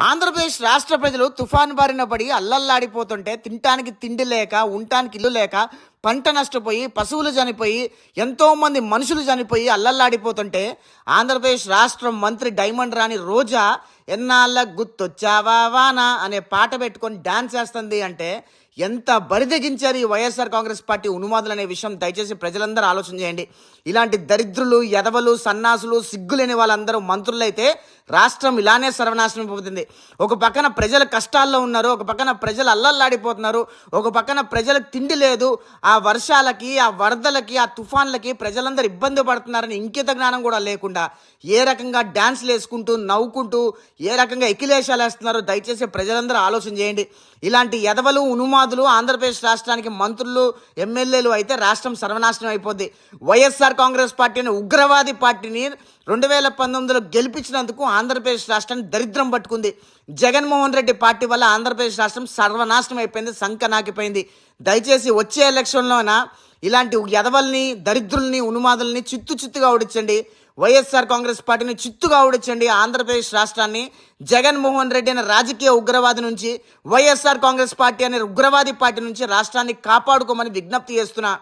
ఆంధ్రప్రదేశ్ రాష్ట్ర ప్రజలు తుఫాన్ బారిన పడి అల్లల్లాడిపోతుంటే తినటానికి తిండి లేక ఉండటానికి ఇల్లు లేక పంట నష్టపోయి పశువులు చనిపోయి ఎంతోమంది మనుషులు చనిపోయి అల్లల్లాడిపోతుంటే ఆంధ్రప్రదేశ్ రాష్ట్రం మంత్రి డైమండ్ రాణి రోజా ఎన్నాళ్ళ గుర్తొచ్చావా వానా? అనే పాట పెట్టుకొని డాన్స్ చేస్తుంది అంటే ఎంత బరిదెగించారు ఈ వైఎస్ఆర్ కాంగ్రెస్ పార్టీ ఉన్మాదులు అనే విషయం దయచేసి ప్రజలందరూ ఆలోచన చేయండి. ఇలాంటి దరిద్రులు ఎదవలు సన్నాసులు సిగ్గులేని వాళ్ళందరూ మంత్రులైతే రాష్ట్రం ఇలానే సర్వనాశనం అయిపోతుంది. ఒక పక్కన ప్రజలు కష్టాల్లో ఉన్నారు ఒక పక్కన ప్రజలు అల్లల్లాడిపోతున్నారు ఒక పక్కన ప్రజలకు తిండి లేదు ఆ ఆ వర్షాలకి ఆ వరదలకి ఆ తుఫాన్లకి ప్రజలందరూ ఇబ్బంది పడుతున్నారని ఇంకిత జ్ఞానం కూడా లేకుండా ఏ రకంగా డ్యాన్స్లు వేసుకుంటూ నవ్వుకుంటూ ఏ రకంగా ఎకిలేశాలు వేస్తున్నారో దయచేసి ప్రజలందరూ ఆలోచన చేయండి. ఇలాంటి ఎదవలు ఉనుమాదులు ఆంధ్రప్రదేశ్ రాష్ట్రానికి మంత్రులు ఎమ్మెల్యేలు అయితే రాష్ట్రం సర్వనాశనం అయిపోద్ది. వైఎస్ఆర్ కాంగ్రెస్ పార్టీని ఉగ్రవాది పార్టీని రెండు వేల పంతొమ్మిదిలో గెలిపించినందుకు ఆంధ్రప్రదేశ్ రాష్ట్రాన్ని దరిద్రం పట్టుకుంది. జగన్మోహన్ రెడ్డి పార్టీ వల్ల ఆంధ్రప్రదేశ్ రాష్ట్రం సర్వనాశనం అయిపోయింది సంక నాకిపోయింది దయచేసి వచ్చే ఎలక్షన్లోన ఇలాంటి ఎదవల్ని దరిద్రుల్ని ఉన్మాదుల్ని చిత్తు చిత్తుగా ఓడించండి. వైఎస్ఆర్ కాంగ్రెస్ పార్టీని చిత్తుగా ఓడించండి. ఆంధ్రప్రదేశ్ రాష్ట్రాన్ని జగన్మోహన్ రెడ్డి అనే రాజకీయ ఉగ్రవాది నుంచి వైఎస్ఆర్ కాంగ్రెస్ పార్టీ అనే ఉగ్రవాది పార్టీ నుంచి రాష్ట్రాన్ని కాపాడుకోమని విజ్ఞప్తి చేస్తున్నా.